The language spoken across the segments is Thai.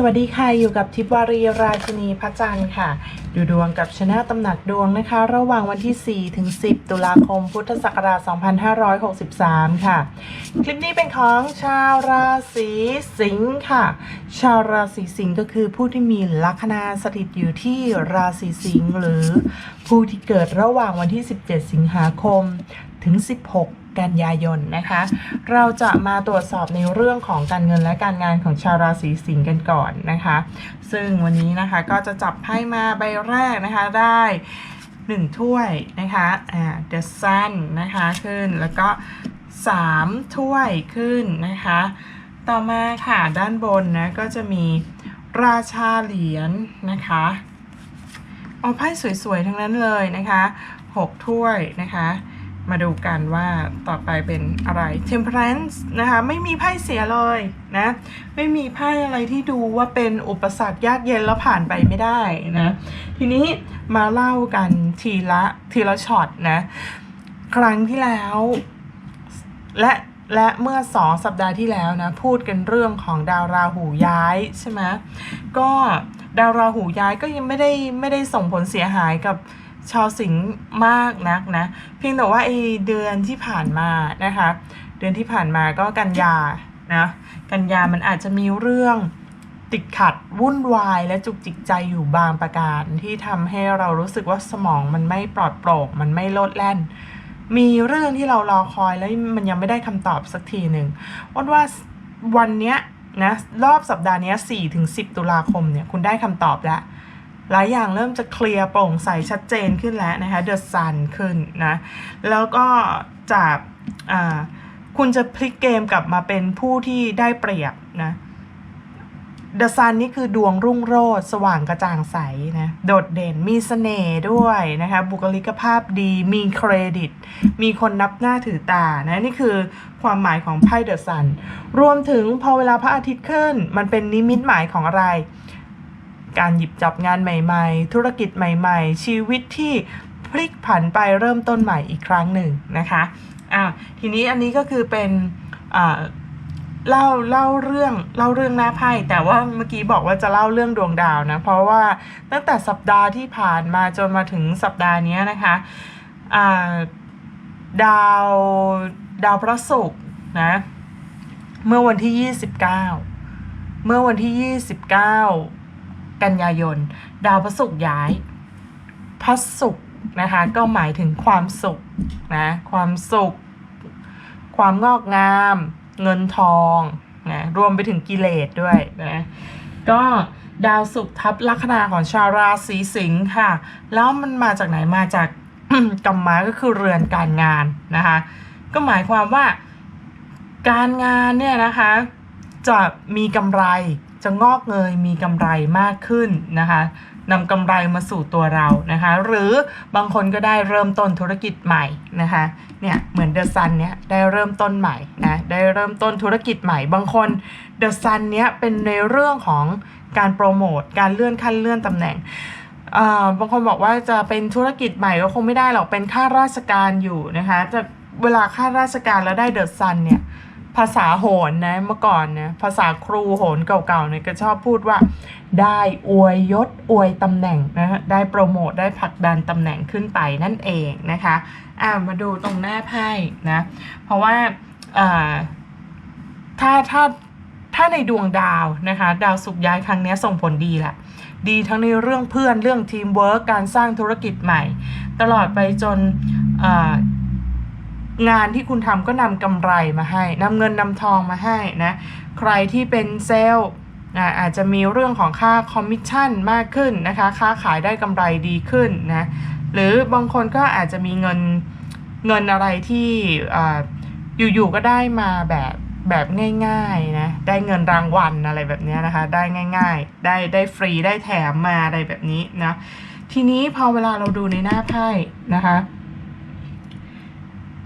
สวัสดีค่ะ อยู่กับทิพวารีราชินีพระจันทร์ค่ะ ดูดวงกับชนะตำหนักดวงนะคะ ระหว่างวันที่ 4 ถึง 10 ตุลาคมพุทธศักราช 2563 ค่ะ คลิปนี้เป็นของชาวราศีสิงค์ค่ะ ชาวราศีสิงค์ก็คือผู้ที่มีลัคนาสถิตอยู่ที่ราศีสิงห์หรือผู้ที่เกิดระหว่างวันที่ 17 สิงหาคมถึง 16 กันยายนนะคะ เราจะมาตรวจสอบในเรื่องของการเงินและการงานของชาวราศีสิงห์กันก่อนนะคะ ซึ่งวันนี้นะคะก็จะจับไพ่มาใบแรกนะคะได้1ถ้วยนะคะอ่า The Sun นะคะขึ้นแล้วก็3ถ้วยขึ้นนะคะ ต่อมาค่ะด้านบนนะก็จะมีราชาเหรียญนะคะเอาไพ่สวยๆ ทั้งนั้นเลยนะคะ6ถ้วยนะคะ มาดูกันว่าต่อไปเป็นอะไร Temperance นะคะไม่มีไพ่เสียเลยนะ ไม่มีไพ่อะไรที่ดูว่าเป็นอุปสรรคยากเย็นแล้วผ่านไปไม่ได้นะ ทีนี้มาเล่ากันทีละทีละช็อตนะ ครั้งที่แล้ว และและเมื่อสองสัปดาห์ที่แล้วนะ พูดกันเรื่องของดาวราหูย้ายใช่ไหมก็ดาวราหูย้ายก็ยังไม่ได้ไม่ได้ส่งผลเสียหายกับ ชาวสิงห์มากนักนะ เพียงแต่ว่าไอเดือนที่ผ่านมานะคะ เดือนที่ผ่านมาก็กันยานะกันยามันอาจจะมีเรื่องติดขัดวุ่นวายและจุกจิกใจอยู่บางประการ ที่ทำให้เรารู้สึกว่าสมองมันไม่ปลอดโปร่งมันไม่โลดแล่น มีเรื่องที่เรารอคอยแล้วมันยังไม่ได้คำตอบสักทีหนึ่งอ้นว่าวันเนี้ยนะรอบสัปดาห์เนี้ย4ถึง10 ตุลาคมเนี่ยคุณได้คำตอบแล้ว หลายอย่างเริ่มจะเคลียร์โปร่งใสชัดเจนขึ้นแล้วนะคะ The Sun ขึ้นนะแล้วก็จากคุณจะพลิกเกมกลับมาเป็นผู้ที่ได้เปรียบนะ The Sun นี่คือดวงรุ่งโรจน์สว่างกระจ่างใสนะโดดเด่นมีเสน่ห์ด้วยนะคะบุคลิกภาพดีมีเครดิต มีคนนับหน้าถือตานะนี่คือความหมายของไพ่ The Sun รวมถึงพอเวลาพระอาทิตย์ขึ้น มันเป็นนิมิตหมายของอะไร การหยิบจับงานใหม่ๆ ธุรกิจใหม่ๆ ชีวิตที่พลิกผันไปเริ่มต้นใหม่อีกครั้งหนึ่งนะคะอะทีนี้อันนี้ก็คือเป็นอ่าเล่าเล่าเรื่องเล่าเรื่องหน้าไพ่แต่ว่าเมื่อกี้บอกว่าจะเล่าเรื่องดวงดาวนะ เพราะว่าตั้งแต่สัปดาห์ที่ผ่านมาจนมาถึงสัปดาห์นี้นะคะาดาวดาวพระศุกร์นะเมื่อวันที่ 29 เมื่อวันที่ 29 กันยายน ดาวพระศุกร์ย้ายพระศุกร์นะคะก็หมายถึงความสุขนะความสุข ความงอกงาม เงินทองนะรวมไปถึงกิเลสด้วยนะก็ดาวศุกร์ทับลัคนาของชาวราศีสิงค์ค่ะ แล้วมันมาจากไหนมาจากกรรมะก็คือเรือนการงานนะคะ ก็หมายความว่าการงานเนี่ยนะคะ จะมีกำไร จะงอกเงยมีกำไรมากขึ้นนะคะนำกำไรมาสู่ตัวเรานะคะ หรือบางคนก็ได้เริ่มต้นธุรกิจใหม่นะคะเนี่ยเหมือนเดอะซันเนี่ยได้เริ่มต้นใหม่นะได้เริ่มต้นธุรกิจใหม่ บางคนเดอะซันเนี้ยเป็นในเรื่องของการโปรโมทการเลื่อนขั้นเลื่อนตำแหน่งบางคนบอกว่าจะเป็นธุรกิจใหม่ก็คงไม่ได้หรอกเป็นข้าราชการอยู่นะคะจะเวลาข้าราชการแล้วได้เดอะซันเนี่ย ภาษาโหนนะเมื่อก่อนนะภาษาครูโหนเก่าๆเนี่ยก็ชอบพูดว่า ได้อวยยศอวยตำแหน่งนะฮะได้โปรโมทได้ผลักดันตำแหน่งขึ้นไปนั่นเองนะคะอ่ามาดูตรงหน้าไพ่นะเพราะว่าอ่าถ้าถ้าถ้าในดวงดาวนะคะดาวสุกย้ายครั้งนี้ส่งผลดีแหละดีทั้งในเรื่องเพื่อนเรื่องทีมเวิร์กการสร้างธุรกิจใหม่ ตลอดไปจนอ่า งานที่คุณทำก็นำกำไรมาให้นำเงินนำทองมาให้นะใครที่เป็นเซลล์อาจจะมีเรื่องของค่าคอมมิชชั่นมากขึ้นนะคะค้าขายได้กำไรดีขึ้นนะหรือบางคนก็อาจจะมีเงินเงินอะไรที่ออยู่ๆก็ได้มาแบบแบบง่ายๆนะได้เงินรางวัลอะไรแบบนี้นะคะ ได้ง่าย ๆ ได้ได้ฟรีได้แถมมาอะไรแบบนี้นะทีนี้พอเวลาเราดูในหน้าไพ่นะคะ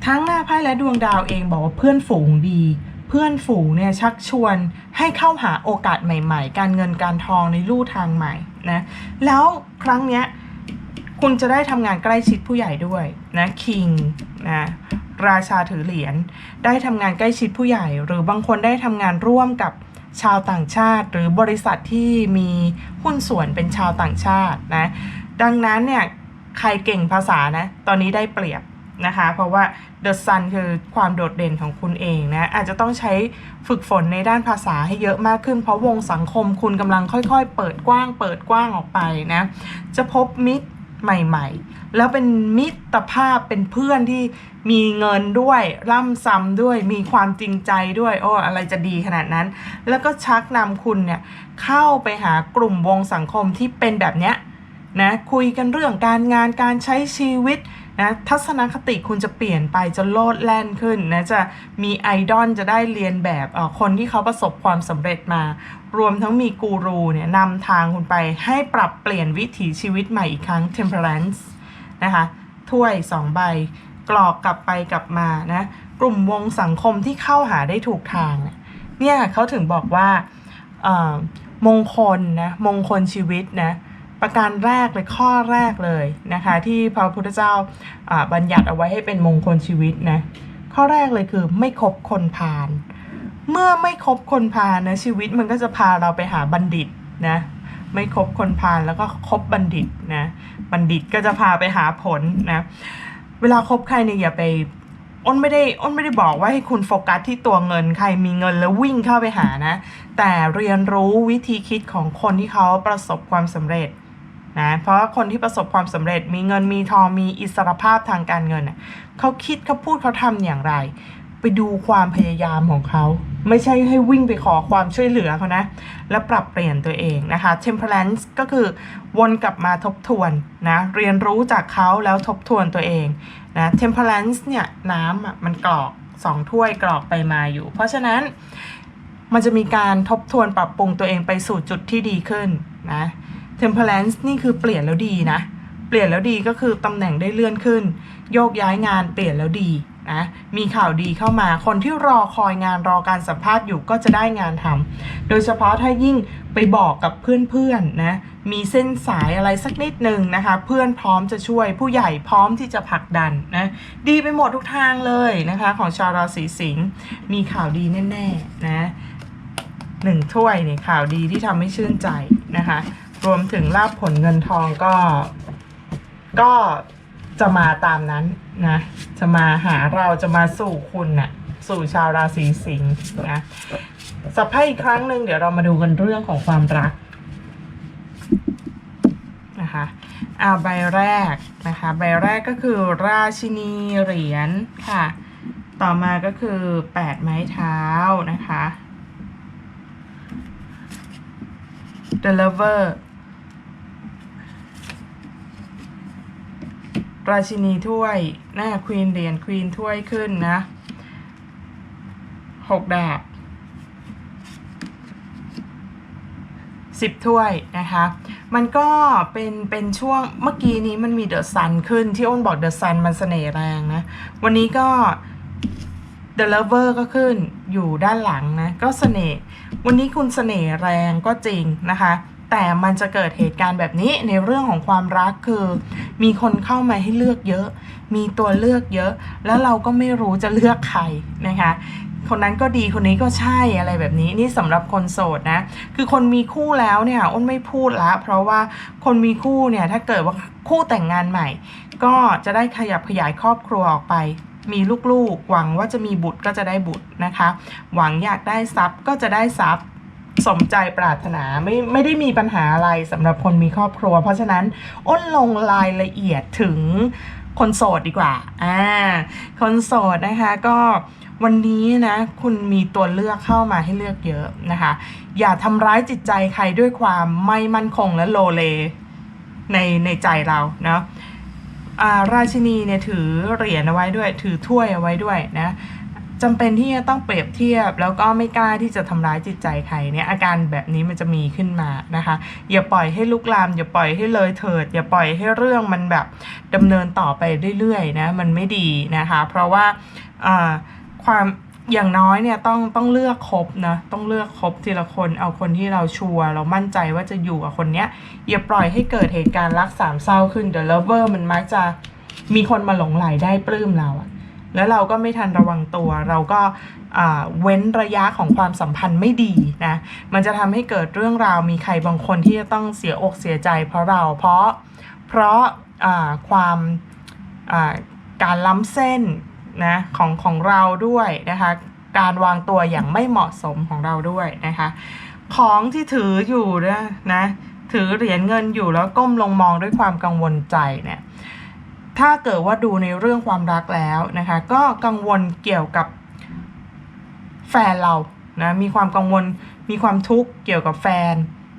ทั้งหน้าไพ่และดวงดาวเองบอกว่าเพื่อนฝูงดี เพื่อนฝูงเนี่ยชักชวนให้เข้าหาโอกาสใหม่ ๆ การเงินการทองในลู่ทางใหม่นะแล้วครั้งเนี้ยคุณจะได้ทำงานใกล้ชิดผู้ใหญ่ด้วยนะคิงนะราชาถือเหรียญได้ทำงานใกล้ชิดผู้ใหญ่ หรือบางคนได้ทำงานร่วมกับชาวต่างชาติ หรือบริษัทที่มีหุ้นส่วนเป็นชาวต่างชาตินะดังนั้นเนี่ยใครเก่งภาษานะตอนนี้ได้เปรียบ นะคะ เพราะว่า The Sun คือความโดดเด่นของคุณเองนะ อาจจะต้องใช้ฝึกฝนในด้านภาษาให้เยอะมากขึ้น เพราะวงสังคมคุณกำลังค่อยๆ เปิดกว้าง เปิดกว้างออกไปนะ จะพบมิตรใหม่ๆ แล้วเป็นมิตรภาพเป็นเพื่อนที่มีเงินด้วยร่ำซ้ำด้วยมีความจริงใจด้วยโอ้อะไรจะดีขนาดนั้น แล้วก็ชักนำคุณเนี่ยเข้าไปหากลุ่มวงสังคมที่เป็นแบบเนี้ยนะคุยกันเรื่องการงานการใช้ชีวิต นะทัศนคติคุณจะเปลี่ยนไปจะโลดแล่นขึ้นนะจะมีไอดอลจะได้เรียนแบบอ่อคนที่เขาประสบความสำเร็จมา รวมทั้งมีกูรูเนี่ยนำทางคุณไปให้ปรับเปลี่ยนวิถีชีวิตใหม่อีกครั้ง temperance นะคะถ้วย 2 ใบ กรอกกลับไปกลับมานะกลุ่มวงสังคมที่เข้าหาได้ถูกทางเนี่ยเขาถึงบอกว่าอ่อมงคลนะมงคลชีวิตนะ ประการแรกเลยข้อแรกเลยนะคะที่พระพุทธเจ้าบัญญัติเอาไว้ให้เป็นมงคลชีวิตนะข้อแรกเลยคือไม่คบคนพาลเมื่อไม่คบคนพาลนะชีวิตมันก็จะพาเราไปหาบัณฑิตนะไม่คบคนพาลแล้วก็คบบัณฑิตนะบัณฑิตก็จะพาไปหาผลนะเวลาคบใครเนี่ยอย่าไปอ้นไม่ได้อ้นไม่ได้บอกว่าให้คุณโฟกัสที่ตัวเงินใครมีเงินแล้ววิ่งเข้าไปหานะ แต่เรียนรู้วิธีคิดของคนที่เขาประสบความสำเร็จ นะเพราะคนที่ประสบความสำเร็จมีเงินมีทองมีอิสรภาพทางการเงินเขาคิดเขาพูดเขาทำอย่างไร ไปดูความพยายามของเขา ไม่ใช่ให้วิ่งไปขอความช่วยเหลือเขานะ แล้วปรับเปลี่ยนตัวเองนะคะ temperance ก็คือวนกลับมาทบทวนนะเรียนรู้จากเขาแล้วทบทวนตัวเองนะ temperance เนี่ยน้ำมันกรอกสองถ้วยกรอกไปมาอยู่ เพราะฉะนั้นมันจะมีการทบทวนปรับปรุงตัวเองไปสู่จุดที่ดีขึ้นนะ temperance นี่คือเปลี่ยนแล้วดีนะ เปลี่ยนแล้วดีก็คือตำแหน่งได้เลื่อนขึ้น โยกย้ายงานเปลี่ยนแล้วดีนะมีข่าวดีเข้ามาคนที่รอคอยงานรอการสัมภาษณ์อยู่ก็จะได้งานทำโดยเฉพาะถ้ายิ่งไปบอกกับเพื่อนๆนะมีเส้นสายอะไรสักนิดหนึ่งนะคะ เพื่อนพร้อมจะช่วยผู้ใหญ่พร้อมที่จะผลักดันนะดีไปหมดทุกทางเลยนะคะ ของชาวราศีสิงห์มีข่าวดีแน่ๆนะหนึ่งถ้วยเนี่ยข่าวดีที่ทำให้ชื่นใจนะคะ รวมถึงลาบผลเงินทองก็ ก็จะมาตามนั้นนะ จะมาหาเราจะมาสู่คุณน่ะ สู่ชาวราศีสิงห์นะสับไพ่อีกครั้งหนึ่งเดี๋ยวเรามาดูกันเรื่องของความรักนะคะอ่าใบแรกนะคะใบแรกก็คือราชินีเหรียญค่ะ ต่อมาก็คือแปดไม้เท้านะคะ The Lover ราชินีถ้วยหน้าควีนเหรียญควีนถ้วยขึ้นนะหกดาบสิบถ้วยนะคะ มันก็เป็นเป็นช่วงเมื่อกี้นี้มันมีเดอะซันขึ้นที่อ้นบอกเดอะซันมันเสน่ห์แรงนะ วันนี้ก็ The Lover ก็ขึ้นอยู่ด้านหลังนะ ก็เสน่ห์วันนี้คุณเสน่ห์แรงก็จริงนะคะ แต่มันจะเกิดเหตุการณ์แบบนี้ในเรื่องของความรักคือ มีคนเข้ามาให้เลือกเยอะ มีตัวเลือกเยอะ แล้วเราก็ไม่รู้จะเลือกใครนะคะคนนั้นก็ดีคนนี้ก็ใช่อะไรแบบนี้นี่สำหรับคนโสดนะ คือคนมีคู่แล้วเนี่ยอ้นไม่พูดละ เพราะว่าคนมีคู่เนี่ยถ้าเกิดว่าคู่แต่งงานใหม่ ก็จะได้ขยับขยายครอบครัวออกไป มีลูกๆ หวังว่าจะมีบุตรก็จะได้บุตรนะคะ หวังอยากได้ทรัพย์ก็จะได้ทรัพย์ สมใจปรารถนาไม่ไม่ได้มีปัญหาอะไรสำหรับคนมีครอบครัว เพราะฉะนั้นอ้นลงรายละเอียดถึงคนโสดดีกว่าอ่าคนโสดนะคะก็วันนี้นะคุณมีตัวเลือกเข้ามาให้เลือกเยอะนะคะ อย่าทำร้ายจิตใจใครด้วยความไม่มั่นคงและโลเลในในใจเราเนาะอาราชินีเนี่ยถือเหรียญเอาไว้ด้วย ถือถ้วยเอาไว้ด้วยนะ จำเป็นที่จะต้องเปรียบเทียบ แล้วก็ไม่กล้าที่จะทำร้ายจิตใจใครเนี่ยอาการแบบนี้มันจะมีขึ้นมานะคะ อย่าปล่อยให้ลุกลาม อย่าปล่อยให้เลยเถิด อย่าปล่อยให้เรื่องมันแบบดำเนินต่อไปเรื่อยๆนะมันไม่ดีนะคะ เพราะว่าความอย่างน้อยเนี่ยต้องต้องเลือกคบนะต้องเลือกคบทีละคนเอาคนที่เราชัวร์เรามั่นใจว่าจะอยู่กับคนเนี้ยอย่าปล่อยให้เกิดเหตุการณ์รักสามเศร้าขึ้น The Lover มันมักจะมีคนมาหลงไหลได้ปลื้มเราอะ แล้วเราก็ไม่ทันระวังตัว เราก็เว้นระยะของความสัมพันธ์ไม่ดีนะ มันจะทำให้เกิดเรื่องราวมีใครบางคนที่จะต้องเสียอกเสียใจ เพราะเราเพราะเพราะความการล้ำเส้นนะของของเราด้วยนะคะ การวางตัวอย่างไม่เหมาะสมของเราด้วยนะคะ ของที่ถืออยู่นะนะถือเหรียญเงินอยู่แล้วก้มลงมองด้วยความกังวลใจเนี่ย ถ้าเกิดว่าดูในเรื่องความรักแล้วนะคะ ก็กังวลเกี่ยวกับแฟนเรานะมีความกังวลมีความทุกข์เกี่ยวกับแฟน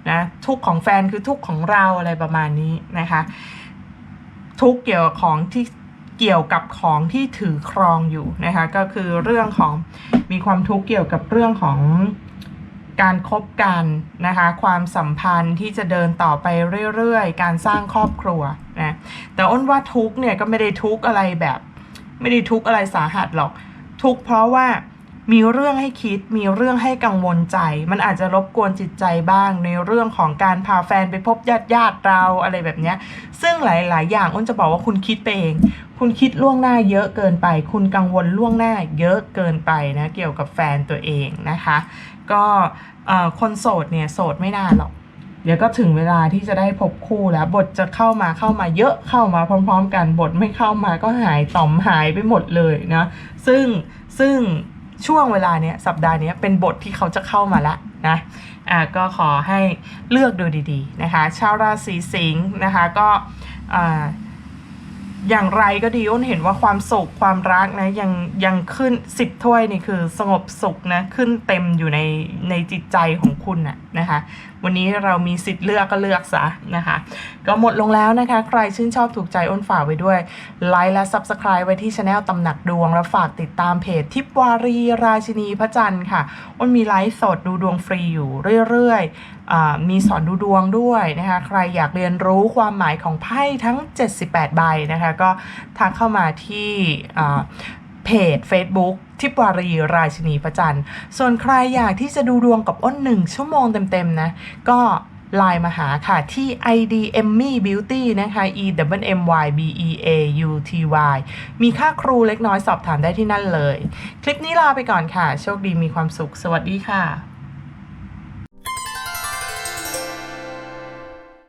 นะทุกของแฟนคือทุกของเราอะไรประมาณนี้นะคะ ทุกเกี่ยวกับของที่เกี่ยวกับของที่ถือครองอยู่นะคะ ก็คือเรื่องของมีความทุกข์เกี่ยวกับเรื่องของ การคบกันนะคะ ความสัมพันธ์ที่จะเดินต่อไปเรื่อยๆ การสร้างครอบครัวนะแต่อ้นว่าทุกเนี่ยก็ไม่ได้ทุกอะไรแบบ ไม่ได้ทุกอะไรสาหัสหรอก ทุกเพราะว่ามีเรื่องให้คิดมีเรื่องให้กังวลใจ มันอาจจะรบกวนจิตใจบ้าง ในเรื่องของการพาแฟนไปพบญาติญาติเราอะไรแบบนี้ซึ่งหลาย ๆ อย่างอ้นจะบอกว่าคุณคิดไปเอง คุณคิดล่วงหน้าเยอะเกินไป คุณกังวลล่วงหน้าเยอะเกินไปนะเกี่ยวกับแฟนตัวเองนะคะ ก็คนโสดเนี่ยโสดไม่นานหรอก เดี๋ยวก็ถึงเวลาที่จะได้พบคู่แล้ว บทจะเข้ามาเข้ามาเยอะเข้ามาพร้อม ๆ กันบทไม่เข้ามาก็หายต่อมหายไปหมดเลยนะซึ่งซึ่งช่วงเวลาเนี้ยสัปดาห์นี้เป็นบทที่เขาจะเข้ามาละนะอ่าก็ขอให้เลือกดูดีๆนะคะ ชาวราศีสิงห์นะคะก็อ่า อย่างไรก็ดีอ้นเห็นว่าความสุขความรักนะยังยังขึ้นสิบถ้วยนี่คือสงบสุขนะขึ้นเต็มอยู่ในในจิตใจของคุณน่ะนะคะ วันนี้เรามีสิทธิ์เลือกก็เลือกซะนะคะ ก็หมดลงแล้วนะคะ ใครชื่นชอบถูกใจอ้นฝากไว้ด้วย ไลค์และ Subscribe ไว้ที่ช anel ตำหนักดวง แล้วฝากติดตามเพจทิปวารีราชินีพระจันทร์ค่ะอ้นมีไลฟ์สดดูดวงฟรีอยู่เรื่อยๆมีสอนดูดวงด้วยนะคะใครอยากเรียนรู้ความหมายของไพ่ทั้ง 78 ใบนะคะก็ทักเข้ามาที่เพจ Facebook ทิปวารีราชินีพระจันทร์ส่วนใครอยากที่จะดูดวงกับอ้นหนึ่งชั่วโมงเต็มๆนะ ก็ไลน์มาหาค่ะ ที่ ID Emmy Beauty นะคะ E W M Y B E A U T Y มีค่าครูเล็กน้อยสอบถามได้ที่นั่นเลย คลิปนี้ลาไปก่อนค่ะ โชคดีมีความสุข สวัสดีค่ะ